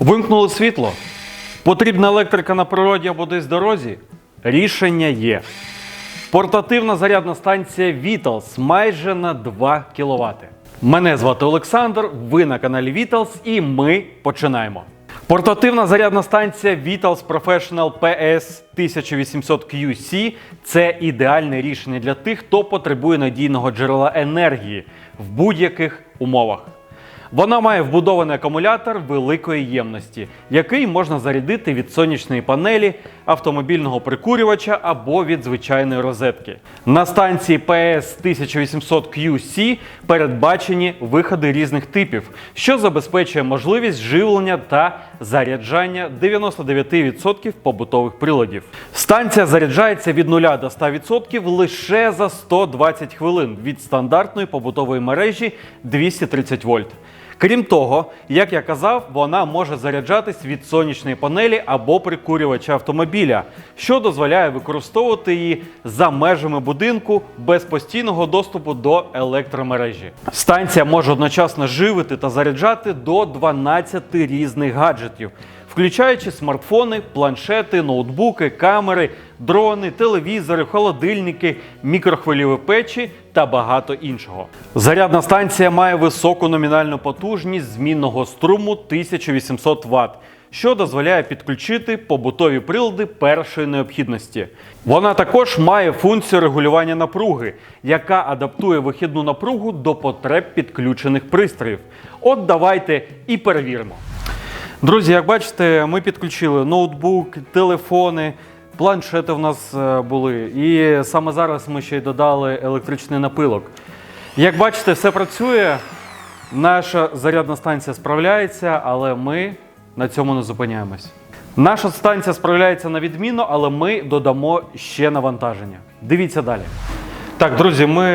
Вимкнули світло. Потрібна електрика на природі або десь дорозі? Рішення є. Портативна зарядна станція Vitals майже на 2 кВт. Мене звати Олександр, ви на каналі Vitals і ми починаємо. Портативна зарядна станція Vitals Professional PS 1800 QC це ідеальне рішення для тих, хто потребує надійного джерела енергії в будь-яких умовах. Вона має вбудований акумулятор великої ємності, який можна зарядити від сонячної панелі, автомобільного прикурювача або від звичайної розетки. На станції PS 1800 QC передбачені виходи різних типів, що забезпечує можливість живлення та заряджання 99% побутових приладів. Станція заряджається від 0 до 100% лише за 120 хвилин від стандартної побутової мережі 230 вольт. Крім того, як я казав, вона може заряджатись від сонячної панелі або прикурювача автомобіля, що дозволяє використовувати її за межами будинку без постійного доступу до електромережі. Станція може одночасно живити та заряджати до 12 різних гаджетів, включаючи смартфони, планшети, ноутбуки, камери, дрони, телевізори, холодильники, мікрохвильові печі та багато іншого. Зарядна станція має високу номінальну потужність змінного струму 1800 Вт, що дозволяє підключити побутові прилади першої необхідності. Вона також має функцію регулювання напруги, яка адаптує вихідну напругу до потреб підключених пристроїв. От давайте і перевіримо. Друзі, як бачите, ми підключили ноутбук, телефони, планшети в нас е, були. І саме зараз ми ще й додали електричний напилок. Як бачите, все працює. Наша зарядна станція справляється, але ми на цьому не зупиняємось. Наша станція справляється на відмінно, але ми додамо ще навантаження. Дивіться далі. Так, друзі, ми,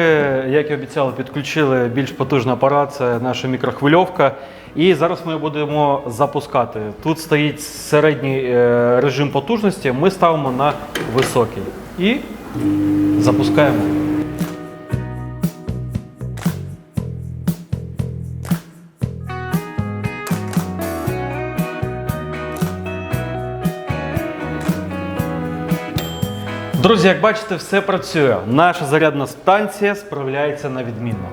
як і обіцяли, підключили більш потужний апарат, це наша мікрохвильовка. І зараз ми будемо запускати. Тут стоїть середній е, режим потужності, ми ставимо на високий. І запускаємо. Друзі, як бачите, все працює. Наша зарядна станція справляється на відмінно.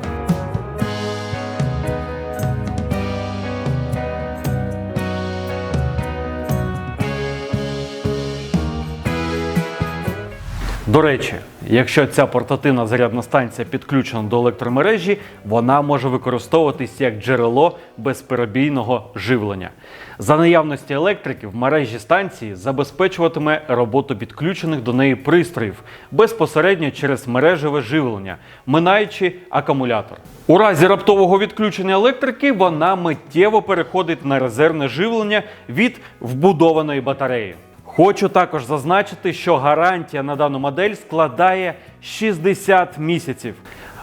До речі, якщо ця портативна зарядна станція підключена до електромережі, вона може використовуватись як джерело безперебійного живлення. За наявності електрики в мережі станції забезпечуватиме роботу підключених до неї пристроїв безпосередньо через мережеве живлення, минаючи акумулятор. У разі раптового відключення електрики вона миттєво переходить на резервне живлення від вбудованої батареї. Хочу також зазначити, що гарантія на дану модель складає 60 місяців.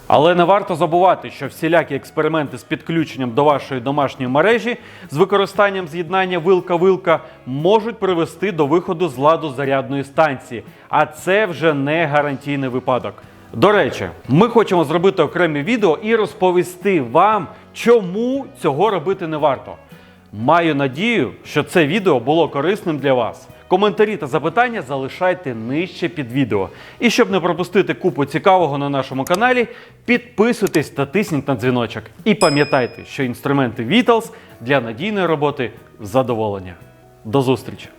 Але не варто забувати, що всілякі експерименти з підключенням до вашої домашньої мережі з використанням з'єднання вилка-вилка можуть привести до виходу з ладу зарядної станції, а це вже не гарантійний випадок. До речі, ми хочемо зробити окреме відео і розповісти вам, чому цього робити не варто. Маю надію, що це відео було корисним для вас. Коментарі та запитання залишайте нижче під відео. І щоб не пропустити купу цікавого на нашому каналі, підписуйтесь та тисніть на дзвіночок. І пам'ятайте, що інструменти Vitals для надійної роботи задоволення. До зустрічі!